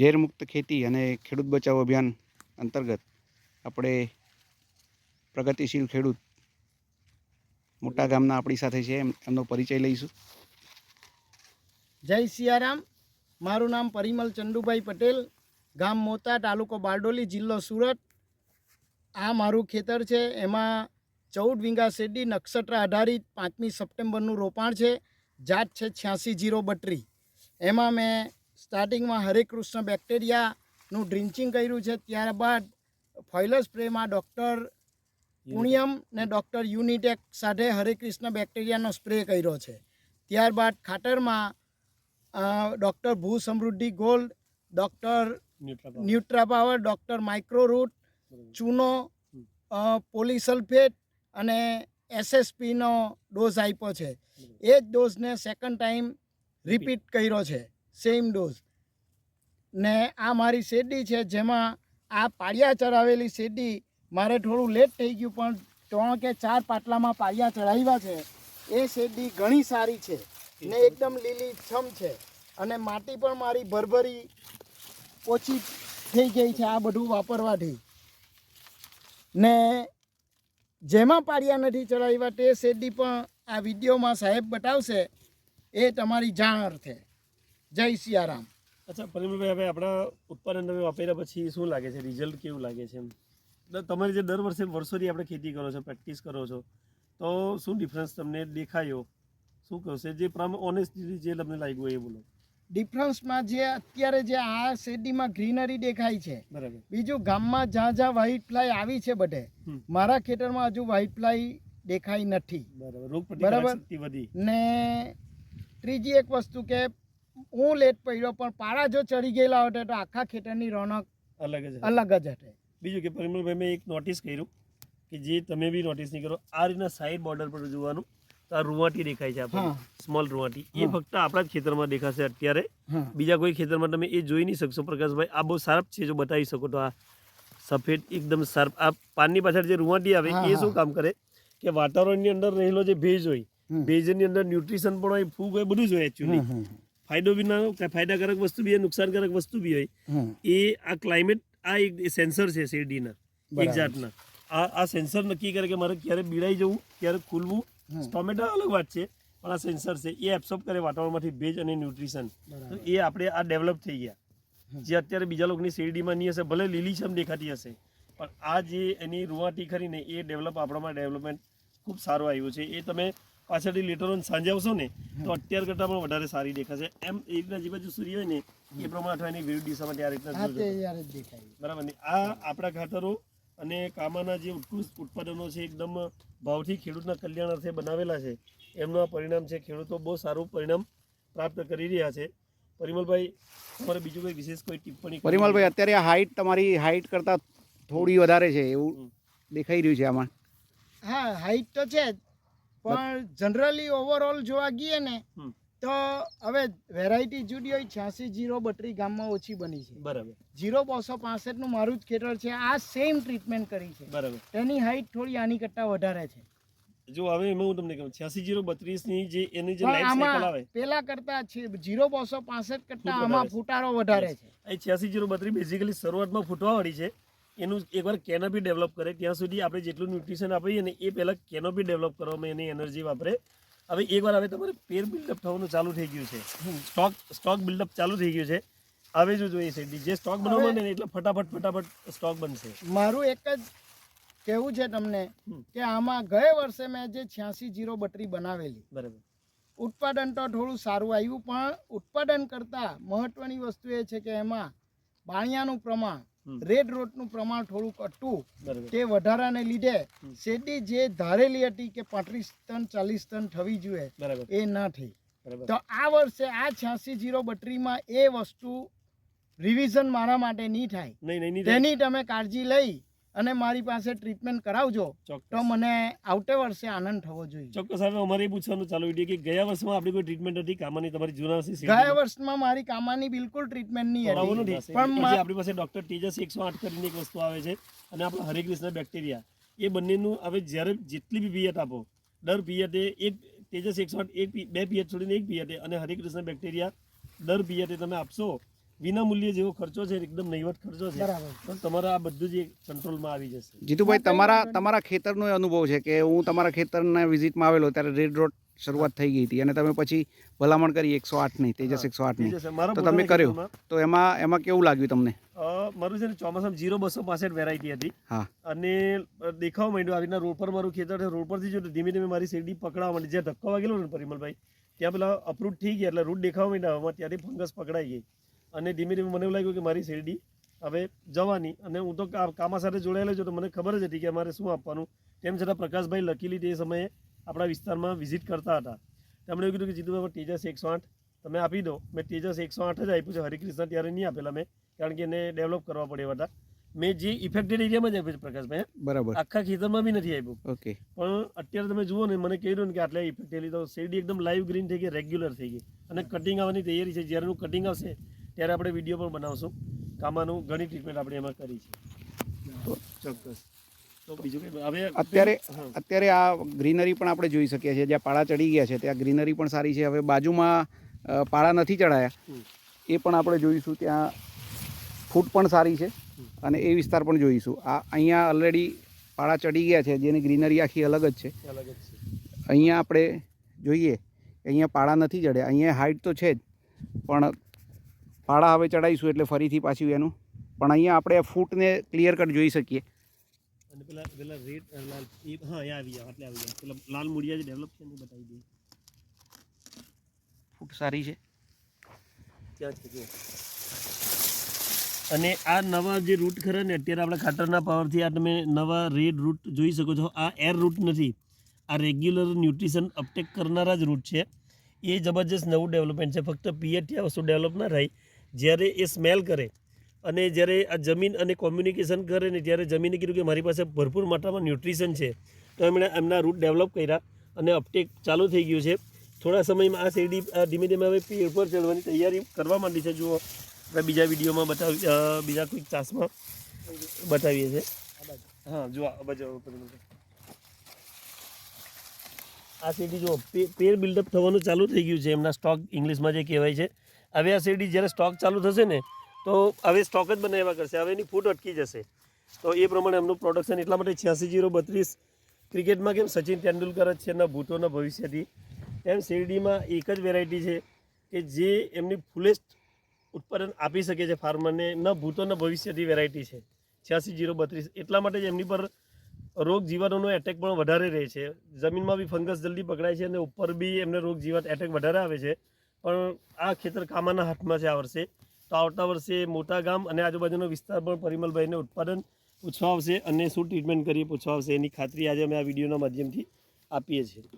ઝેરમુક્ત ખેતી અને ખેડૂત બચાવ અભિયાન અંતર્ગત આપણે પ્રગતિશીલ ખેડૂત મોટા ગામના આપણી સાથે છે. એમ- એમનો પરિચય લઈશું. જય સિયારામ. મારું નામ પરિમલ ચંદુભાઈ પટેલ. ગામ મોતા, તાલુકો બારડોલી, જિલ્લો સુરત. આ મારું ખેતર છે. એમાં ચૌદ વીંગા શેરડી નક્ષત્ર આધારિત પાંચમી સપ્ટેમ્બરનું રોપાણ છે. જાત છે છ્યાસી જીરો બત્રી. એમાં મેં સ્ટાર્ટિંગમાં હરે કૃષ્ણ બેક્ટેરિયાનું ડ્રિન્ચિંગ કર્યું છે. ત્યારબાદ ફોઇલર સ્પ્રેમાં ડૉક્ટર પુણ્યમ ને ડૉક્ટર યુનિટેક સાથે હરે કૃષ્ણ બેક્ટેરિયાનો સ્પ્રે કર્યો છે. ત્યારબાદ ખાતરમાં doctor Bhu Samruddhi gold doctor nutra power. Doctor micro root ચૂનો પોલિસલ્ફેટ પોલીસલ્ફેટ અને એસએસપીનો ડોઝ આપ્યો છે. એ જ ડોઝને સેકન્ડ ટાઈમ રિપીટ કર્યો છે. સેમ ડોઝ ને આ મારી શેરડી છે જેમાં આ પાળિયા ચડાવેલી શેરડી મારે થોડું લેટ થઈ ગયું પણ ત્રણ કે ચાર પાટલામાં પાળિયા ચડાવ્યા છે. એ શેરડી ઘણી સારી છે ને એકદમ લીલી છમ છે અને માટી પણ મારી ભરભરી ઓછી થઈ ગઈ છે આ બધું વાપરવાથી. ને જેમાં પાળિયા નથી ચડાવ્યા તે શેરડી પણ આ વિડીયોમાં સાહેબ બતાવશે એ તમારી જાણ અર્થે. જય સિયારામ અચ્છા પરિમલભાઈ હવે આપણા ઉત્પાદન તમે વાપર્યા પછી શું લાગે છે? રિઝલ્ટ કેવું લાગે છે એમ? તમારી જે દર વર્ષે વર્ષોથી આપણે ખેતી કરો છો પ્રેક્ટિસ કરો છો તો શું ડિફરન્સ તમને દેખાયો? શું કહેશે જે પ્રમ ઓનેસ્ટલી જે તમને લાગ્યું એ બોલો. ડિફરન્સમાં જે અત્યારે જે આ શેરડીમાં ગ્રીનરી દેખાય છે બરાબર. બીજું ગામમાં જ્યાં જ્યાં વ્હાઇટ ફ્લાય આવી છે બધે મારા ખેતરમાં હજુ વ્હાઇટ ફ્લાય દેખાય નથી. બરાબર. બરાબર. ને ત્રીજી એક વસ્તુ કે હું લેટ પડ્યો પણ પારા જો ચડી ગયેલા હોતે તો આખા ખેતરની રોનક અલગ જ અલગ જ હતી. બીજું કે પરિમલભાઈ મેં એક નોટિસ કર્યું કે જે તમે બી નોટિસ નહીં કરો આ રીતના સાઈડ બોર્ડર પર જોવાનું તો આ રૂવાટી દેખાય છે આપણે સ્મોલ રૂવાટી. એ ફક્ત આપણા જ ખેતરમાં દેખાશે અત્યારે. બીજા કોઈ ખેતરમાં તમે એ જોઈ નહીં શકશો પ્રકાશભાઈ. આ બહુ શાર્પ છે જો બતાવી શકો તો આ સફેદ એકદમ શાર્પ આ પાનની પાછળ જે રૂવાટી આવે એ શું કામ કરે? કે વાતાવરણની અંદર રહેલો જે ભેજ હોય ભેજની અંદર ન્યુટ્રિશન પણ હોય ફૂગ હોય બધું જ હોય એકચ્યુઅલી ફાયદો બી ના ફાયદાકારક વસ્તુ બી હોય નુકસાનકારક વસ્તુ બી હોય. એ આ ક્લાઇમેટ આ એક સેન્સર છે શેરડીના એક જાતના. આ આ સેન્સર નક્કી કરે કે મારે ક્યારે બીડાઈ જવું ક્યારે ખુલવું. ટોમેટા અલગ વાત છે પણ આ સેન્સર છે એ એબ્સોર્બ કરે વાતાવરણમાંથી ભેજ અને ન્યુટ્રિશન તો એ આપણે આ ડેવલપ થઈ ગયા. જે અત્યારે બીજા લોકોની શેરડીમાં નહીં હશે ભલે લીલીછમ દેખાતી હશે પણ આ જે એની રૂવાટી ખરીને એ ડેવલપ આપણામાં ડેવલપમેન્ટ ખૂબ સારું આવ્યું છે. એ તમે પાછળથી લેટર ઓન સાંજે આવશો ને તો અત્યાર કરતાં પણ વધારે સારી દેખાશે. એમ એ રીતના જે બાજુ સૂર્ય હોય ને એ પ્રમાણે અઠવાડિયાની વિરુદ્ધ દિશામાં આ રીતના બરાબર ને? આ આપણા ખાતરો અને કામાના જે ઉત્કૃષ્ટ ઉત્પાદનો છે એકદમ ભાવથી ખેડૂતના કલ્યાણ અર્થે બનાવેલા છે. એમનું આ પરિણામ છે ખેડૂતો બહુ સારું પરિણામ પ્રાપ્ત કરી રહ્યા છે. પરિમલભાઈ તમારે બીજું કોઈ વિશેષ કોઈ ટિપ્પણી પરિમલભાઈ અત્યારે આ હાઇટ તમારી હાઇટ કરતાં થોડી વધારે છે એવું દેખાઈ રહ્યું છે આમાં. હા હાઈટ તો છે જ પણ જનરલી ઓવરઓલ જોવા ગઈએ ને તો હવે વેરાયટી જુદી હોય છ્યાસી જીરો બટરી ગામમાં ઓછી બની છે. બરાબર. જીરો બસો પાસઠનું મારું જ ખેતર છે આ સેમ ટ્રીટમેન્ટ કરી છે. બરાબર. તેની હાઈટ થોડી આની કરતાં વધારે છે. જો હવે એમાં હું તમને કહું છ્યાસી જીરો બત્રીસની જે એની જે લાઈફ સાયકલ આવે પેલા કરતા છે જીરો બસો પાસઠ કરતા આમાં. ફૂટારો વધારે છે. એ છ્યાસી જીરો બત્રીસ બેઝિકલી શરૂઆતમાં ફૂટવાવાળી છે એનું એકવાર કેનોપી ડેવલપ કરે ત્યાં સુધી આપણે જેટલું ન્યુટ્રિશન આપીએ ને એ પહેલાં કેનોપી ડેવલપ કરવામાં એની એનર્જી વાપરે. હવે એકવાર હવે તમારે પેર બિલ્ડઅપ થવાનું ચાલુ થઈ ગયું છે. સ્ટોક સ્ટોક બિલ્ડઅપ ચાલુ થઈ ગયું છે. હવે જો જોઈએ છે જે સ્ટોક બનાવવા ને એટલે ફટાફટ ફટાફટ સ્ટોક બનશે. મારું એક જ કહેવું છે તમને. કે આમાં ગયા વર્ષે મેં જે છ્યાસી જીરો બટરી બનાવેલી. બરાબર. ઉત્પાદન તો થોડું સારું આવ્યું પણ ઉત્પાદન કરતાં મહત્ત્વની વસ્તુ એ છે કે એમાં બાણિયાનું પ્રમાણ. રેડ રોટનું પ્રમાણ થોડુંક અટતું તે વધારાને લીધે. શેરડી જે ધારેલી હતી કે પાંત્રીસ ટન ચાલીસ ટન થવી જોઈએ એ ના થઈ. તો આ વર્ષે આ છ્યાસી જીરો બત્રીમાં એ વસ્તુ રિવિઝન મારા માટે નહીં થાય. તેની તમે કાળજી લઈ અને મારી પાસે ટ્રીટમેન્ટ કરાવજો તો મને આવતે વર્ષે આનંદ થવો જોઈએ. ચોક્કસ હવે અમારે પૂછવાનું ચાલુ વીડિયો કે ગયા વર્ષમાં આપણી કોઈ ટ્રીટમેન્ટ હતી? કામાની તમારી જૂના ગયા વર્ષમાં મારી કામાની બિલકુલ ટ્રીટમેન્ટ નહીં હતી. પણ પણ આપણી પાસે ડોક્ટર તેજસ એકસો આઠ કરીને એક વસ્તુ આવે છે અને આપણા હરે કૃષ્ણ બેક્ટેરિયા એ બંનેનું હવે જ્યારે જેટલી બી પિયત આપો દર પિયતે એક તેજસ એકસો આઠ એક બે પિયત છોડીને એક પિયતે અને હરે કૃષ્ણ બેક્ટેરિયા દર પિયતે તમે આપશો વિના મૂલ્ય જેવો ખર્ચો છે એકદમ નહીવત ખર્ચો છે પણ તો તમારા આ બધું જ એક કંટ્રોલમાં આવી જશે. જીતુભાઈ તમારા તમારા ખેતરનો એ અનુભવ છે કે હું તમારા ખેતરના વિઝિટમાં આવેલો ત્યારે રેડ રોડ શરૂઆત થઈ ગઈ હતી અને તમે પછી ભલામણ કરી એકસો આઠની તેજસ એકસો આઠની થઈ જશે. મારા તો તમે કર્યો. તો એમાં એમાં કેવું લાગ્યું તમને? મારું છે ને ચોમાસામાં જીરો બસો પાસઠ વેરાયટી હતી. હા. અને દેખાવા માંડ્યું આવી રીતના રોડ પર મારું ખેતર છે રોડ પરથી જો ધીમે ધીમે મારી શેરડી પકડાવા માંડી. જ્યાં ધક્કો વાગેલો ને પરિમલભાઈ ત્યાં પેલા અપરૂટ થઈ ગયા એટલે રૂટ દેખાવા માંડ્યા. હવામાં ત્યાંથી ફંગસ પકડાઈ ગઈ. અને ધીમે ધીમે મને એવું લાગ્યું કે મારી શેરડી હવે જવાની અને હું તો કામા સાથે જોડાયેલો છું તો મને ખબર જ હતી કે અમારે શું આપવાનું. તેમ છતાં પ્રકાશભાઈ લકીલી તે સમયે આપણા વિસ્તારમાં વિઝિટ કરતા હતા. તેમણે એવું કીધું કે જીતુભાઈ તેજસ એકસો આઠ તમે આપી દો. મેં તેજસ એકસો આઠ જ આપ્યું છે. હરિકૃષ્ણ ત્યારે નહીં આપેલા મેં કારણ કે એને ડેવલપ કરવા પડ્યા હતા. મેં જે ઇફેક્ટેડ એરિયામાં જ આપ્યું છે પ્રકાશભાઈ બરાબર. આખા ખેતરમાં બી નથી આપ્યું. ઓકે પણ અત્યારે તમે જુઓ ને મને કહ્યું ને કે આટલા ઇફેક્ટ તો શેરડી એકદમ લાઈવ ગ્રીન થઈ ગઈ રેગ્યુલર થઈ ગઈ. અને કટિંગ આવવાની તૈયારી છે. જ્યારે કટિંગ આવશે ત્યારે આપણે વીડિયો પણ બનાવશું. કામાનું ઘણી ટ્રીટમેન્ટ આપણે એમાં કરી છે. ચોક્કસ. તો બીજું હવે અત્યારે અત્યારે આ ગ્રીનરી પણ આપણે જોઈ શકીએ છીએ. જ્યાં પાળા ચડી ગયા છે ત્યાં ગ્રીનરી પણ સારી છે. હવે બાજુમાં પાળા નથી ચડાયા. એ પણ આપણે જોઈશું. ત્યાં ફૂટ પણ સારી છે અને એ વિસ્તાર પણ જોઈશું. આ અહીંયા ઓલરેડી પાળા ચડી ગયા છે. જેની ગ્રીનરી આખી અલગ જ છે. અલગ જ અહીંયા આપણે જોઈએ. અહીંયા પાળા નથી ચડ્યા. અહીંયા હાઇટ તો છે જ. પણ પાળા હવે ચડાવીશું એટલે ફરીથી પાછું એનું. પણ અહીંયા આપણે ફૂટને ક્લિયર કટ જોઈ શકીએ. અને પેલા પેલા રેડ લાલ એ હા આવી ગયા એટલે આવી ગયા. પેલા લાલ મૂળિયા જે ડેવલપ છે એને બતાવી દઈએ. ફૂટ સારી છે. ત્યાં અને આ નવા જે રૂટ ખરા ને અત્યારે આપણે ખાતરના પાવરથી આ તમે નવા રેડ રૂટ જોઈ શકો છો. આ એર રૂટ નથી. આ રેગ્યુલર ન્યુટ્રિશન અપટેક કરનારા જ રૂટ છે. એ જબરજસ્ત નવું ડેવલપમેન્ટ છે. ફક્ત પીએચથી આ વસ્તુ ડેવલપ ના થાય. જ્યારે એ સ્મેલ કરે અને જ્યારે આ જમીન અને કોમ્યુનિકેશન કરે ને ત્યારે જમીને કીધું કે મારી પાસે ભરપૂર માત્રામાં ન્યુટ્રિશન છે, તો એમણે એમના રૂટ ડેવલપ કર્યા અને અપટેક ચાલુ થઈ ગયું છે. થોડા સમયમાં આ શેરડી ધીમે ધીમે હવે પેડ પર ચડવાની તૈયારી કરવા માંડી છે. જુઓ, આપણે બીજા વિડીયોમાં બતાવી બીજા કોઈક ચાસમાં બતાવીએ છીએ. હા, જુઓ બાજુ. આ શેરડી જુઓ પેર બિલ્ડઅપ થવાનું ચાલુ થઈ ગયું છે. એમના સ્ટોક ઇંગ્લિશમાં જે કહેવાય છે હવે આ શેરડી જ્યારે સ્ટોક ચાલુ થશે ને, તો હવે સ્ટોક જ બનાવ્યા કરશે. હવે એની ફૂટ અટકી જશે. તો એ પ્રમાણે એમનું પ્રોડક્શન એટલા માટે છ્યાસી જીરો બત્રીસ. ક્રિકેટમાં કેમ સચિન તેંડુલકર જ છે એમના ભૂતોના ભવિષ્યથી. એમ શેરડીમાં એક જ વેરાયટી છે કે જે એમની ફૂલેસ્ટ ઉત્પાદન આપી શકે છે ફાર્મરને ન. ભૂતોના ભવિષ્યથી વેરાયટી છે. છ્યાસી જીરો બત્રીસ. એટલા માટે જ એમની પર રોગ જીવાણુનો એટેક પણ વધારે રહે છે. જમીનમાં બી ફંગસ જલ્દી પકડાય છે અને ઉપર બી એમને રોગ જીવાત એટેક વધારે આવે છે. પણ આ ખેતર કામાના હાથમાં છે આ વર્ષે. તો આવતા વર્ષે મોટા ગામ અને આજુબાજુનો વિસ્તાર પણ પરિમલભાઈને ઉત્પાદન પૂછવા આવશે અને શું ટ્રીટમેન્ટ કરીએ પૂછવા આવશે એની ખાતરી આજે અમે આ વિડીયોના માધ્યમથી આપીએ છીએ.